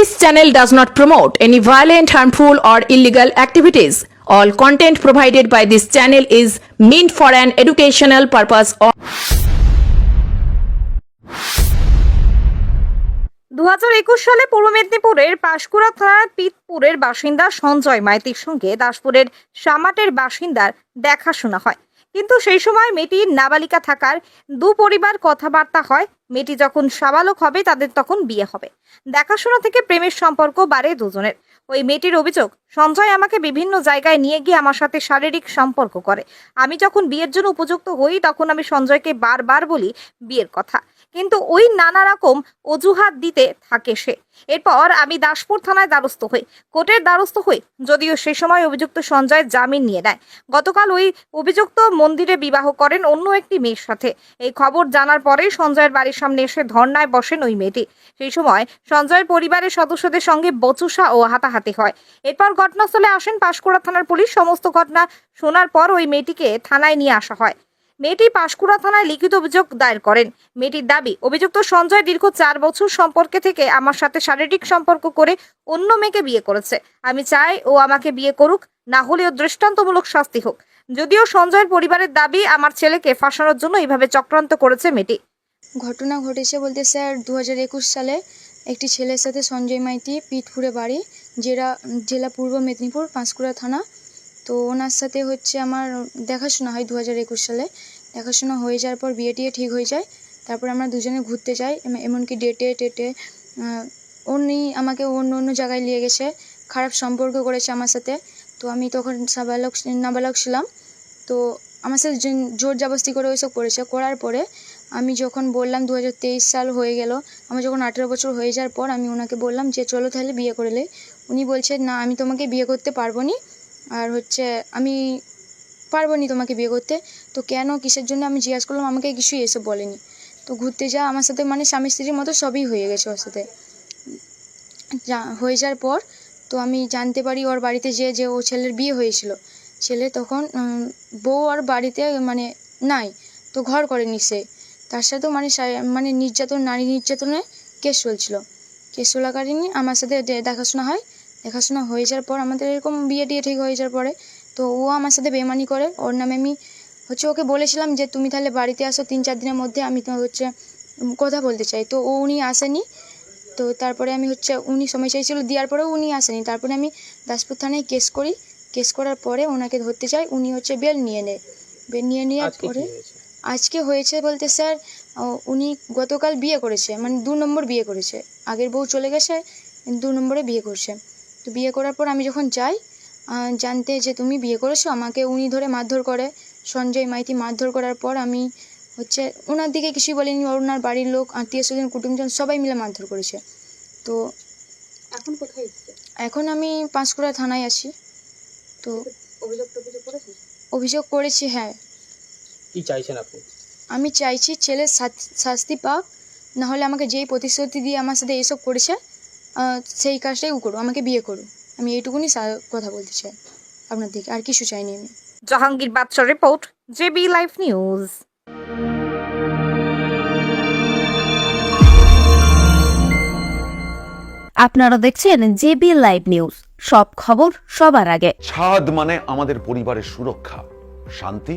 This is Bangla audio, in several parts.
This channel does not promote any violent, harmful, or illegal activities. All content provided by this channel is meant for an educational purpose. or দু সালে পূর্ব মেদিনীপুরের পাঁশকুড়া থানার পিতপুরের বাসিন্দা সঞ্জয় মাইতির সঙ্গে দাসপুরের সামাটের বাসিন্দার দেখাশোনা হয় কিন্তু সেই সময় মেয়েটির নাবালিকা থাকার দু পরিবার কথাবার্তা হয়। মেয়েটি যখন সাবালক হবে, তাদের তখন বিয়ে হবে। দেখাশোনা থেকে প্রেমের সম্পর্ক বাড়ে দুজনের। ওই মেয়েটির অভিযোগ সঞ্জয় আমাকে বিভিন্ন জায়গায় নিয়ে গিয়ে আমার সাথে শারীরিক সম্পর্ক করে। আমি যখন বিয়ের জন্য উপযুক্ত হই, তখন আমি সঞ্জয়কে বারবার বলি বিয়ের কথা। কিন্তু ওই নানা রকম অজুহাত দিতে থাকে সে। এরপর আমি দাসপুর থানায় দ্বারস্থ হই। কোর্টের দ্বারস্থ হই, যদিও সে সময় অভিযুক্ত সঞ্জয় জামিন নিয়ে নেয়। গতকাল ওই অভিযুক্ত মন্দিরে বিবাহ করেন অন্য একটি মেয়ের সাথে। এই খবর জানার পরে সঞ্জয়ের বাড়ির সামনে এসে ধর্নায় বসেন ওই মেয়েটি। সেই সময় সঞ্জয়ের পরিবারের সদস্যদের সঙ্গে বচুসা ও হাতাহাতি হয়। এরপর ঘটনাস্থলে আসেন পাঁশকুড়া থানার পুলিশ। সমস্ত ঘটনা শোনার পর ওই মেয়েটিকে থানায় নিয়ে আসা হয়। মেয়েটি পাঁশকুড়া থানায় লিখিত অভিযোগ দায়ের করেন। মেয়েটির দাবি, অভিযুক্ত সঞ্জয় দীর্ঘ চার বছর সম্পর্কে থেকে আমার সাথে শারীরিক সম্পর্ক করে অন্য মেয়েকে বিয়ে করেছে। আমি চাই ও আমাকে বিয়ে করুক, না হলেও দৃষ্টান্তমূলক শাস্তি হোক। যদিও সঞ্জয়ের পরিবারের দাবি, আমার ছেলেকে ফাঁসানোর জন্য এইভাবে চক্রান্ত করেছে মেয়েটি। ঘটনা ঘটেছে বলতে স্যার দু হাজার একুশ সালে একটি ছেলের সাথে সঞ্জয় মাইতি পিঠপুরে বাড়ি। জেলা জেলা পূর্ব মেদিনীপুর, পাঁশকুড়া থানা। তো ওনার সাথে হচ্ছে আমার দেখাশোনা হয় দু হাজার একুশ সালে। দেখাশোনা হয়ে যাওয়ার পর বিয়ে টিয়ে ঠিক হয়ে যায়। তারপর আমরা দুজনে ঘুরতে যাই এমনকি ডেটে, টেটে উনি আমাকে অন্য অন্য জায়গায় নিয়ে গেছে, খারাপ সম্পর্ক করেছে আমার সাথে। তো আমি তখন সাবালক, নাবালক ছিলাম। তো আমার সাথে জোর- জবরদস্তি করে ওইসব করেছে। করার পরে আমি যখন বললাম দু হাজার তেইশ সাল হয়ে গেল, আমার যখন আঠেরো বছর হয়ে যাওয়ার পর আমি ওনাকে বললাম যে, চলো তাহলে বিয়ে করে উনি বলছে, না, আমি তোমাকে বিয়ে করতে পারব নি আর হচ্ছে, আমি পারব নি তোমাকে বিয়ে করতে। তো কেন, কিসের জন্য আমি জিজ্ঞাসা করলাম, আমাকে কিছুই এসব বলেনি। তো ঘুরতে যা আমার সাথে মানে স্বামী স্ত্রীর মতো সবই হয়ে গেছে ওর সাথে। হয়ে যাওয়ার পর তো আমি জানতে পারি, ওর বাড়িতে যে যে ও ছেলের বিয়ে হয়েছিল, ছেলে তখন বউ আর বাড়িতে মানে নাই, তো ঘর করেনি সে। তার সাথেও মানে মানে নির্যাতন, নারী নির্যাতনে কেস চলছিল। কেস চলাকালীনই আমার সাথে দেখাশোনা হয় দেখাশোনা হয়ে যাওয়ার পর আমাদের এরকম বিয়ে টিয়ে ঠিক হয়ে যাওয়ার পরে তো ও আমার সাথে বেমানি করে। ওর নামে আমি হচ্ছে ওকে বলেছিলাম যে তুমি তাহলে বাড়িতে আসো তিন চার দিনের মধ্যে আমি তো হচ্ছে কথা বলতে চাই। তো ও উনি আসেনি। তো তারপরে আমি হচ্ছে উনি সময় চাইছিল দেওয়ার পরেও উনি আসেনি। তারপরে আমি দাসপুর থানায় কেস করি। কেস করার পরে ওনাকে ধরতে চাই উনি হচ্ছে বেল নিয়ে নেয়। বেল নিয়ে নেওয়ার পরে আজকে হয়েছে বলতে স্যার উনি গতকাল বিয়ে করেছে মানে দু নম্বর বিয়ে করেছে। আগের বউ চলে গেছে দু নম্বরে বিয়ে করছে। তো বিয়ে করার পর আমি যখন যাই জানতে যে তুমি বিয়ে করেছ আমাকে উনি ধরে মারধর করে। সঞ্জয় মাইতি মারধর করার পর আমি হচ্ছে ওনার দিকে কিছুই বলিনি ওনার বাড়ির লোক আত্মীয় স্বজন কুটুমজন সবাই মিলে মারধর করেছে। তো এখন কোথায় এখন আমি পাঁশকুড়া থানায় আছি। তো অভিযোগ অভিযোগ করেছি হ্যাঁ। কি চাইছেন আপনি? আমি চাইছি ছেলে শাস্তি পাক নাহলে আমাকে যেই প্রতিশ্রুতি দিয়ে আমার সাথে এসব করেছে সেই কাজটাই ও করো আমাকে বিয়ে করো আমি এইটুকুনি কথা বলতে চাই আপনার দিকে আর কিছু চাইনি আমি। জাহাঙ্গীর বাদশাহ রিপোর্ট জেবি লাইভ নিউজ আপনারা দেখছেন জেবি লাইভ নিউজ সব খবর সবার আগে। ছাদ মানে আমাদের পরিবারের সুরক্ষা শান্তি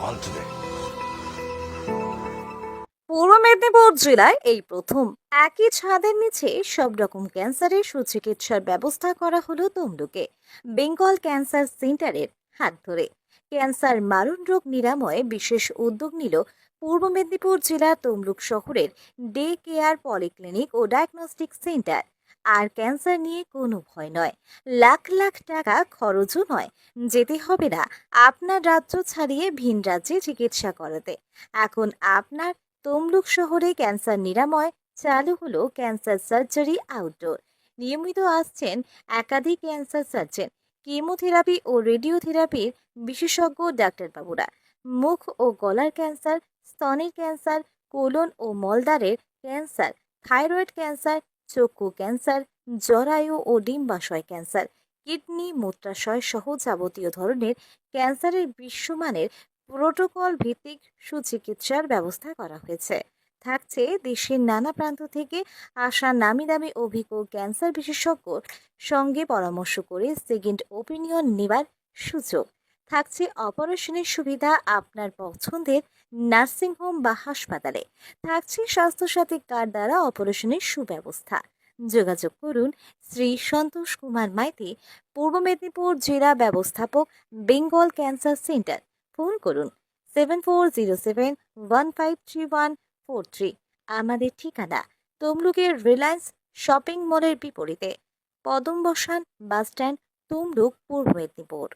call today Purba Medinipur জেলায় এই প্রথম একই ছাদের নিচে সব রকম ক্যান্সারের সুচিকিৎসার ব্যবস্থা করা হলো তমলুকে। বেঙ্গল ক্যান্সার সেন্টারের হাত ধরে। ক্যান্সার মারণ রোগ নিরাময়ে বিশেষ উদ্যোগ নিল পূর্ব মেদিনীপুর জেলার তমলুক শহরের ডে কেয়ার পলিক্লিনিক ও ডায়াগনস্টিক সেন্টার। আর ক্যান্সার নিয়ে কোনো ভয় নয়। লাখ লাখ টাকা খরচও নয়। যেতে হবে না। আপনার রাজ্য ছাড়িয়ে ভিন রাজ্যে চিকিৎসা করাতে। এখন আপনার তমলুক শহরে ক্যান্সার নিরাময়, চালু হলো ক্যান্সার সার্জারি আউটডোর। নিয়মিত আসছেন একাধিক ক্যান্সার সার্জন, কেমোথেরাপি ও রেডিওথেরাপির বিশেষজ্ঞ ডাক্তারবাবুরা। মুখ ও গলার ক্যান্সার, স্তনের ক্যান্সার, কোলন ও মলদ্বারের ক্যান্সার, থাইরয়েড ক্যান্সার চক্ষু ক্যান্সার, জরায়ু ও ডিম্বাশয় ক্যান্সার। কিডনি, মূত্রাশয় সহ যাবতীয় ধরনের ক্যান্সারের বিশ্বমানের প্রোটোকল ভিত্তিক সুচিকিৎসার ব্যবস্থা করা হয়েছে। থাকছে দেশের নানা প্রান্ত থেকে আসা নামি দামি অভিজ্ঞ ক্যান্সার বিশেষজ্ঞর সঙ্গে পরামর্শ করে সেকেন্ড ওপিনিয়ন নেবার সুযোগ। থাকছে অপারেশনের সুবিধা আপনার পছন্দের নার্সিংহোম বা হাসপাতালে। থাকছে স্বাস্থ্যসাথী কার্ড দ্বারা অপারেশনের সুব্যবস্থা। যোগাযোগ করুন শ্রী সন্তোষ কুমার মাইতি, পূর্ব মেদিনীপুর জেলা ব্যবস্থাপক, বেঙ্গল ক্যান্সার সেন্টার। ফোন করুন seven four zero seven one five three one four three. আমাদের ঠিকানা তমলুকের রিলায়েন্স শপিং মলের বিপরীতে পদম বসান bus stand, Tamluk, Purba Medinipur.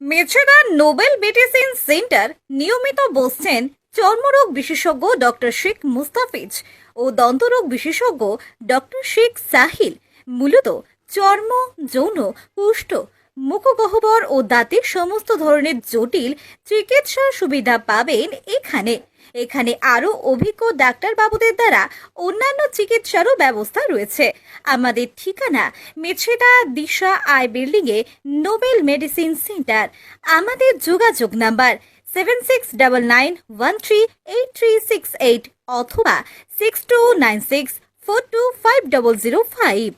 Mecheda Nobel medicine centre নিয়মিত বসছেন চর্মরোগ বিশেষজ্ঞ ডক্টর শেখ মুস্তাফিজ ও দন্তরোগ বিশেষজ্ঞ ডক্টর শেখ সাহিল। মূলত চর্ম, যৌন, পুষ্ট, মুখগহ্বর ও দাঁতের সমস্ত ধরনের জটিল চিকিৎসার সুবিধা পাবেন এখানে। এখানে আরও অভিজ্ঞ ডাক্তারবাবুদের দ্বারা অন্যান্য চিকিৎসারও ব্যবস্থা রয়েছে। আমাদের ঠিকানা মেছেদা দিশা আই বিল্ডিংয়ে নোবেল মেডিসিন সেন্টার। আমাদের যোগাযোগ number seven six double nine one three eight three six eight অথবা six two nine six four two five double zero five.